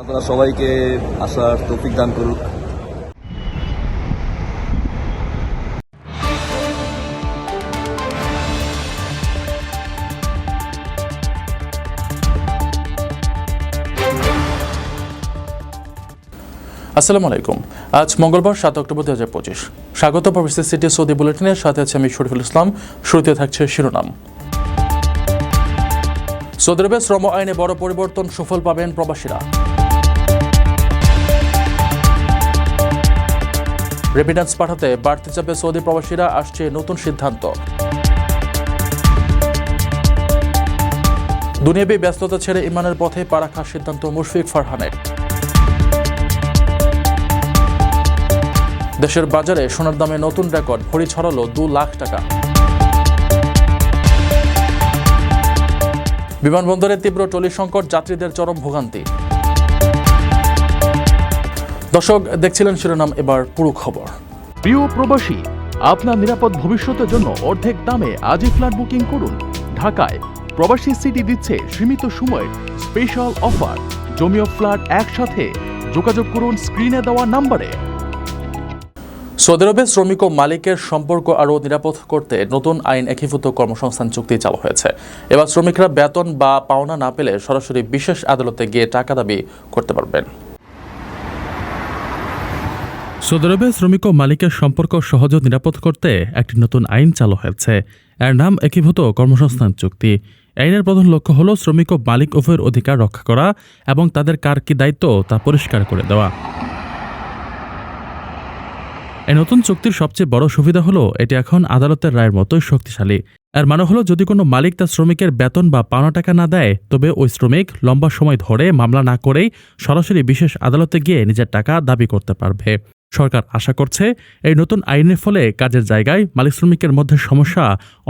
আপনারা সবাইকে আসার তৌফিক দান করুক। আসসালামু আলাইকুম। আজ মঙ্গলবার সাত অক্টোবর দু হাজার পঁচিশ। স্বাগত প্রবেশ সিটি সৌদি বুলেটিনের সাথে আছে আমি শরীফুল ইসলাম। শুরুতে থাকছে শিরোনাম। সৌদি আরবে শ্রম আইনে বড় পরিবর্তন সফল পাবেন প্রবাসীরা। রেমিডেন্স পাঠাতে বাড়তি চাপে সৌদি প্রবাসীরা আসছে নতুন সিদ্ধান্ত। দুনিয়াবী ব্যস্ততা ছেড়ে ইমানের পথে পা রাখার সিদ্ধান্ত মুশফিক ফারহানের। দেশের বাজারে সোনার দামে নতুন রেকর্ড, ভরি ছড়ালো দু লাখ টাকা। বিমানবন্দরে তীব্র টলি সংকট যাত্রীদের চরম ভোগান্তি। দর্শক দেখছিলেন শিরোনাম এবার পুরো খবর। প্রিয় প্রবাসী আপনার নিরাপদ ভবিষ্যতের জন্য অর্ধেক দামে আজই ফ্ল্যাট বুকিং করুন। ঢাকায় প্রবাসী সিটি দিচ্ছে সীমিত সময়ের স্পেশাল অফার জমিও ফ্ল্যাট একসাথে যোগাযোগ করুন স্ক্রিনে দেওয়া নাম্বারে। সৌদি আরবে শ্রমিক ও মালিকের সম্পর্ক আরও নিরাপদ করতে নতুন আইন একীভূত কর্মসংস্থান চুক্তি চালু হয়েছে। এবার শ্রমিকরা বেতন বা পাওনা না পেলে সরাসরি বিশেষ আদালতে গিয়ে টাকা দাবি করতে পারবেন। সৌদি আরবে শ্রমিক ও মালিকের সম্পর্ক সহজ নিরাপদ করতে একটি নতুন আইন চালু হয়েছে। এর নাম একীভূত কর্মসংস্থান চুক্তি। আইনের প্রধান লক্ষ্য হল শ্রমিক ও মালিক উভয়ের অধিকার রক্ষা করা এবং তাদের কার কি দায়িত্ব তা পরিষ্কার করে দেওয়া। এই নতুন চুক্তির সবচেয়ে বড় সুবিধা হলো এটি এখন আদালতের রায়ের মতোই শক্তিশালী। এর মানে হলো যদি কোনো মালিক তার শ্রমিকের বেতন বা পাওনা টাকা না দেয়, তবে ওই শ্রমিক লম্বা সময় ধরে মামলা না করেই সরাসরি বিশেষ আদালতে গিয়ে নিজের টাকা দাবি করতে পারবে। সরকার আশা করছে এই নতুন আইনের ফলে কাজের জায়গায় মালিক শ্রমিকের মধ্যে সমস্যা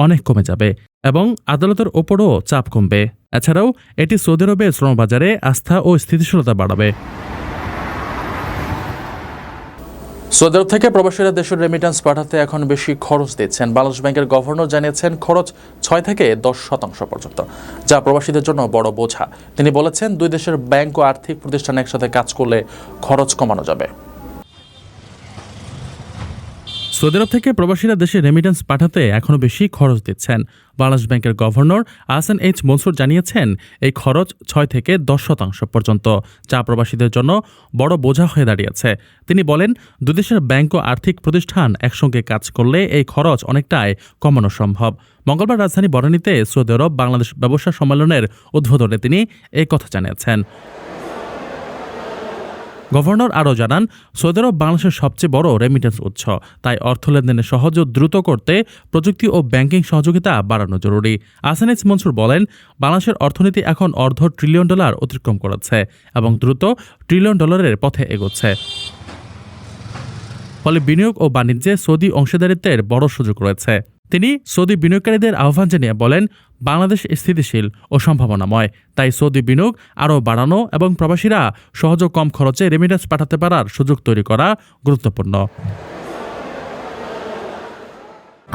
অনেক কমে যাবে এবং আদালতের ওপরও চাপ কমবে। এছাড়াও এটি সৌদি আরবের শ্রমবাজারে আস্থা ও স্থিতিশীলতা বাড়াবে। সৌদি আরব থেকে প্রবাসীরা দেশের রেমিটেন্স পাঠাতে এখন বেশি খরচ দিচ্ছেন। বাংলাদেশ ব্যাংকের গভর্নর জানিয়েছেন খরচ ছয় থেকে দশ শতাংশ পর্যন্ত, যা প্রবাসীদের জন্য বড় বোঝা। তিনি বলেছেন, দুই দেশের ব্যাংক ও আর্থিক প্রতিষ্ঠান একসাথে কাজ করলে খরচ কমানো যাবে। সৌদি আরব থেকে প্রবাসীরা দেশে রেমিটেন্স পাঠাতে এখনও বেশি খরচ দিচ্ছেন। বাংলাদেশ ব্যাংকের গভর্নর আহসান এইচ মনসুর জানিয়েছেন, এই খরচ ছয় থেকে দশ শতাংশ পর্যন্ত, যা প্রবাসীদের জন্য বড় বোঝা হয়ে দাঁড়িয়েছে। তিনি বলেন দুদেশের ব্যাংক ও আর্থিক প্রতিষ্ঠান একসঙ্গে কাজ করলে এই খরচ অনেকটাই কমানো সম্ভব। মঙ্গলবার রাজধানী বনানীতে সৌদি আরব বাংলাদেশ ব্যবসা সম্মেলনের উদ্বোধনে তিনি এই কথা জানিয়েছেন। গভর্নর আরও জানান, সৌদি আরব বাংলাদেশের সবচেয়ে বড় রেমিটেন্স উৎস। তাই অর্থ লেনদেনে সহজ ও দ্রুত করতে প্রযুক্তি ও ব্যাংকিং সহযোগিতা বাড়ানো জরুরি। আসানিস মনসুর বলেন, বাংলাদেশের অর্থনীতি এখন অর্ধ ট্রিলিয়ন ডলার অতিক্রম করেছে এবং দ্রুত ট্রিলিয়ন ডলারের পথে এগোচ্ছে। ফলে বিনিয়োগ ও বাণিজ্যে সৌদি অংশীদারিত্বের বড় সুযোগ রয়েছে। তিনি সৌদি বিনিয়োগকারীদের আহ্বান জানিয়ে বলেন, বাংলাদেশ স্থিতিশীল ও সম্ভাবনাময়। তাই সৌদি বিনিয়োগ আরও বাড়ানো এবং প্রবাসীরা সহজ কম খরচে রেমিটেন্স পাঠাতে পারার সুযোগ তৈরি করা গুরুত্বপূর্ণ।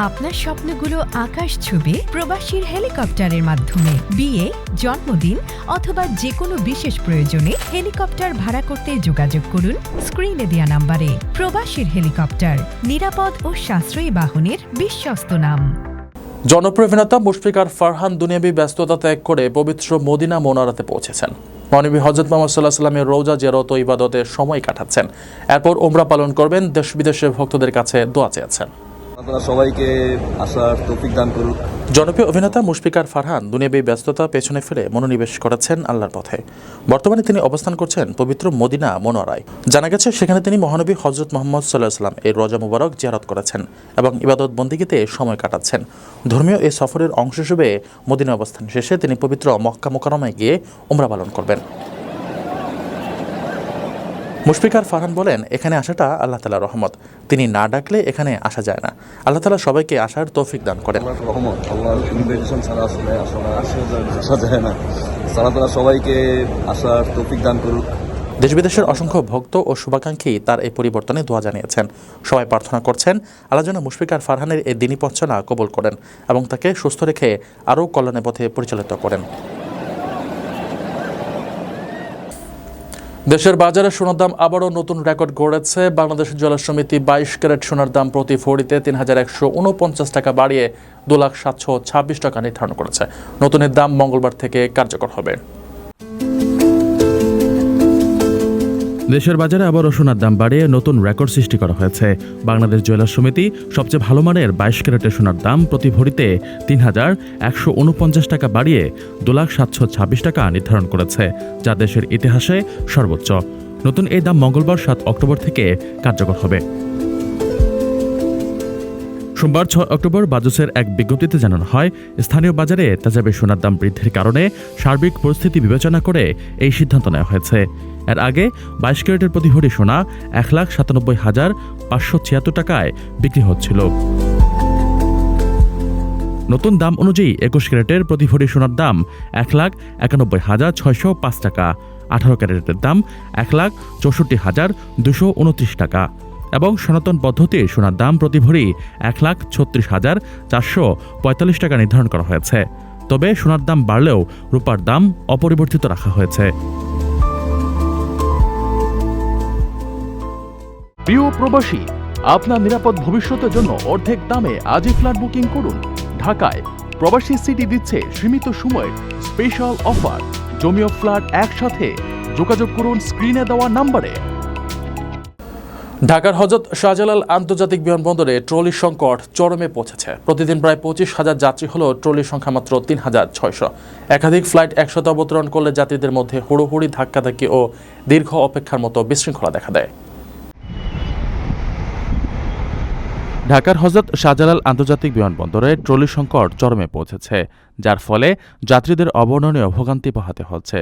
আপনার স্বপ্নগুলো আকাশ ছুবে প্রবাসীর হেলিকপ্টারের মাধ্যমে। বিয়ে, জন্মদিন অথবা যে কোনো বিশেষ প্রয়োজনে হেলিকপ্টার ভাড়া করতে যোগাযোগ করুন স্ক্রিনে দেওয়া নাম্বারে। প্রবাসীর হেলিকপ্টার, নিরাপদ ও সাশ্রয়ী বাহনের বিশ্বস্ত নাম। জনপ্রিয় অভিনেতা মুশফিকার ফারহান দুনিয়াবী ব্যস্ততা ত্যাগ করে পবিত্র মদিনা মোনারাতে পৌঁছেছেন। মহানবী হজরত মোহাম্মদ সাল্লাহ সাল্লামের রোজা জেরত ইবাদতে সময় কাটাচ্ছেন। এরপর ওমরা পালন করবেন দেশ বিদেশের ভক্তদের কাছে দোয়া চেয়েছেন। আপনারা সবাইকে আসার তৌফিক দান করুক জনপ্রিয় অভিনেতা মুশফিকার ফারহান দুনিয়াবী ব্যস্ততা পেছনে ফেলে মনোনিবেশ করেছেন আল্লাহর পথে। বর্তমানে তিনি অবস্থান করছেন পবিত্র মদিনা মনোয়ারায়। জানা গেছে, সেখানে তিনি মহানবী হজরত মোহাম্মদ সাল্লাহ সাল্লাম এর রজা মুবারক জিয়ারত করেছেন এবং ইবাদত বন্দিগিতে সময় কাটাচ্ছেন। ধর্মীয় এই সফরের অংশ হিসেবে মদিনা অবস্থান শেষে তিনি পবিত্র মক্কা মোকারমায় গিয়ে উমরা পালন করবেন। মুশফিকার ফারহান বলেন এখানে আসাটা আল্লাহ তালা রহমত। তিনি না ডাকলে এখানে আসা যায় না। আল্লাহ তালা সবাইকে আসার তৌফিক দান করেন। রহমত আল্লাহর ছাড়া আসলে আসলে আসা যায় না তারা তারা সবাইকে আসার তৌফিক দান করুক। দেশ বিদেশের অসংখ্য ভক্ত ও শুভাকাঙ্ক্ষী তার এই পরিবর্তনে দোয়া জানিয়েছেন। সবাই প্রার্থনা করছেন আল্লাহ যেন মুশফিকার ফারহানের এই দিনী পর্চনা কবল করেন এবং তাকে সুস্থ রেখে আরও কল্যাণের পথে পরিচালিত করেন। দেশের বাজারে সোনার দাম আবারও নতুন রেকর্ড গড়েছে। বাংলাদেশ জলের সমিতি বাইশ ক্যারেট সোনার দাম প্রতি ভরিতে তিন হাজার একশো উনপঞ্চাশ টাকা বাড়িয়ে দু লাখ সাতশো ছাব্বিশ টাকা নির্ধারণ করেছে। নতুনের দাম মঙ্গলবার থেকে কার্যকর হবে। দেশের বাজারে আবার সোনার দাম বাড়িয়ে নতুন রেকর্ড সৃষ্টি করা হয়েছে। বাংলাদেশ জুয়েলার সমিতি সবচেয়ে ভালো মানের বাইশ ক্যারেটের সোনার দাম প্রতি ভরিতে তিন হাজার একশো উনপঞ্চাশ টাকা বাড়িয়ে দু লাখ সাতশো ছাব্বিশ টাকা নির্ধারণ করেছে, যা দেশের ইতিহাসে সর্বোচ্চ। নতুন এই দাম মঙ্গলবার সাত অক্টোবর থেকে কার্যকর হবে। সোমবার ছয় অক্টোবর বাজুসের এক বিজ্ঞপ্তিতে জানানো হয়, স্থানীয় বাজারে তেজাবে সোনার দাম বৃদ্ধির কারণে সার্বিক পরিস্থিতি বিবেচনা করে এই সিদ্ধান্ত নেওয়া হয়েছে। এর আগে বাইশ ক্যারেটের প্রতি ভরি সোনা এক লাখ সাতানব্বই হাজার পাঁচশো ছিয়াত্তর টাকায় বিক্রি হচ্ছিল। নতুন দাম অনুযায়ী একুশ ক্যারেটের প্রতি ভরি সোনার দাম এক লাখ একানব্বই হাজার ছয়শো পাঁচ টাকা, আঠারো ক্যারেটের দাম এক লাখ চৌষট্টি হাজার দুশো উনত্রিশ টাকা। এবং সনাতন পদ্ধতির সোনার দাম প্রতি ভরি এক লাখ ছত্রিশ হাজার চারশো পঁয়তাল্লিশ টাকা নির্ধারণ করা হয়েছে। তবে সোনার দাম বাড়লেও রূপার দাম অপরিবর্তিত রাখা হয়েছে। প্রিয় প্রবাসী, আপনার নিরাপদ ভবিষ্যতের জন্য অর্ধেক দামে আজই ফ্ল্যাট বুকিং করুন। ঢাকায় প্রবাসী সিটি দিচ্ছে সীমিত সময়ের স্পেশাল অফার। জমিও ফ্ল্যাট একসাথে যোগাযোগ করুন স্ক্রিনে দেওয়া নম্বরে। ঢাকার হজরত শাহজালাল আন্তর্জাতিক বিমানবন্দরে ট্রলি সংকট চরমে পৌঁছেছে। প্রতিদিন প্রায় পঁচিশ হাজার যাত্রী হলেও ট্রলির সংখ্যা মাত্র তিন হাজার ছয়শো। একাধিক ফ্লাইট একসাথে অবতরণ করলে যাত্রীদের মধ্যে হুড়োহুড়ি, ধাক্কাধাক্কি ও দীর্ঘ অপেক্ষার মতো বিশৃঙ্খলা দেখা দেয়। ঢাকার হজরত শাহজালাল আন্তর্জাতিক বিমানবন্দরে ট্রলি সংকট চরমে পৌঁছেছে, যার ফলে যাত্রীদের অবর্ণনীয় ভোগান্তি পোহাতে হচ্ছে।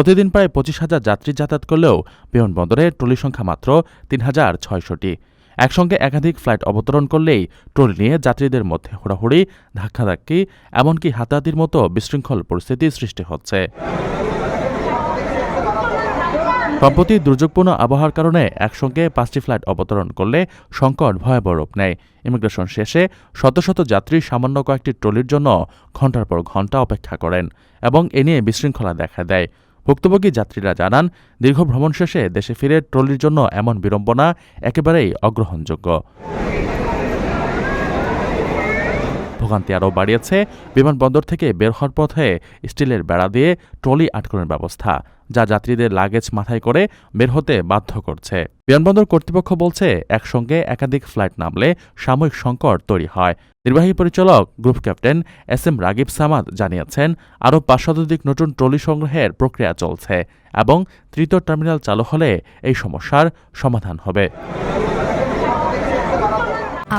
প্রতিদিন প্রায় পঁচিশ হাজার যাত্রী যাতায়াত করলেও বিমানবন্দরে ট্রলি সংখ্যা মাত্র তিন হাজার ছয়শটি। একসঙ্গে একাধিক ফ্লাইট অবতরণ করলেই ট্রলি নিয়ে যাত্রীদের মধ্যে হুড়াহুড়ি, ধাক্কাধাক্কি, এমনকি হাতাহাতির মতো বিশৃঙ্খল পরিস্থিতি সৃষ্টি হচ্ছে। সম্প্রতি দুর্যোগপূর্ণ আবহাওয়ার কারণে একসঙ্গে পাঁচটি ফ্লাইট অবতরণ করলে সংকট ভয়াবহ রূপ নেয়। ইমিগ্রেশন শেষে শত শত যাত্রী সামান্য কয়েকটি ট্রলির জন্য ঘণ্টার পর ঘণ্টা অপেক্ষা করেন এবং এ নিয়ে বিশৃঙ্খলা দেখা দেয়। ভুক্তভোগী যাত্রীরা জানান দীর্ঘ ভ্রমণ শেষে দেশে ফিরে ট্রলির জন্য এমন বিড়ম্বনা একেবারেই অগ্রহণযোগ্য। ভোগান্তি আরও বাড়িয়েছে। বিমানবন্দর থেকে বের হওয়ার পথে স্টিলের বেড়া দিয়ে ট্রলি আটকানোর ব্যবস্থা, যা যাত্রীদের লাগেজ মাথায় করে বের হতে বাধ্য করছে। বিমানবন্দর কর্তৃপক্ষ বলছে, একসঙ্গে একাধিক ফ্লাইট নামলে সাময়িক সংকট তৈরি হয়। নির্বাহী পরিচালক, group captain S M Ragib Samad জানিয়েছেন, আরও পাঁচ শতাধিক নতুন ট্রলি সংগ্রহের প্রক্রিয়া চলছে এবং তৃতীয় টার্মিনাল চালু হলে এই সমস্যার সমাধান হবে।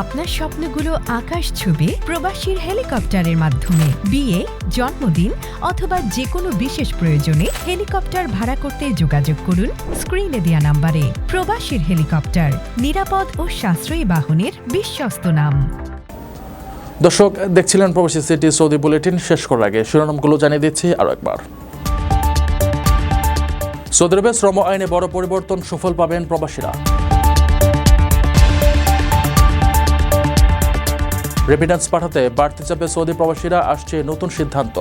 আপনার স্বপ্নগুলো আকাশ ছুবে প্রবাসীর হেলিকপ্টারের মাধ্যমে। বিয়ে, জন্মদিন অথবা যে কোনো বিশেষ প্রয়োজনে হেলিকপ্টার ভাড়া করতে যোগাযোগ করুন স্ক্রিনে দেওয়া নাম্বারে। প্রবাসীর হেলিকপ্টার, নিরাপদ ও সাশ্রয়ী বাহনের বিশ্বস্ত নাম। দর্শক, দেখছিলেন প্রবাসী সিটি সৌদি বুলেটিন। শেষ করার আগে শিরোনামগুলো জানিয়ে দিচ্ছি আরও একবার। সৌদি আরবে শ্রম আইনে বড় পরিবর্তন সুফল পাবেন প্রবাসীরা। রেমিডেন্স পাঠাতে বাড়তি চাপে সৌদি প্রবাসীরা আসছে নতুন সিদ্ধান্ত।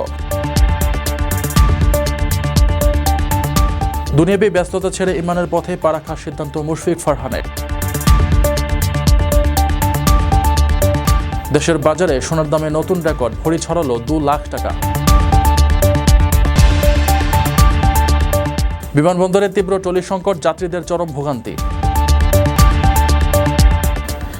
দুনিয়াবী ব্যস্ততা ছেড়ে ইমানের পথে পা রাখার সিদ্ধান্ত মুশফিক ফারহানের। দেশের বাজারে সোনার দামে নতুন রেকর্ড, ভরি ছড়ালো দু লাখ টাকা। বিমানবন্দরে তীব্র টলি সংকট যাত্রীদের চরম ভোগান্তি।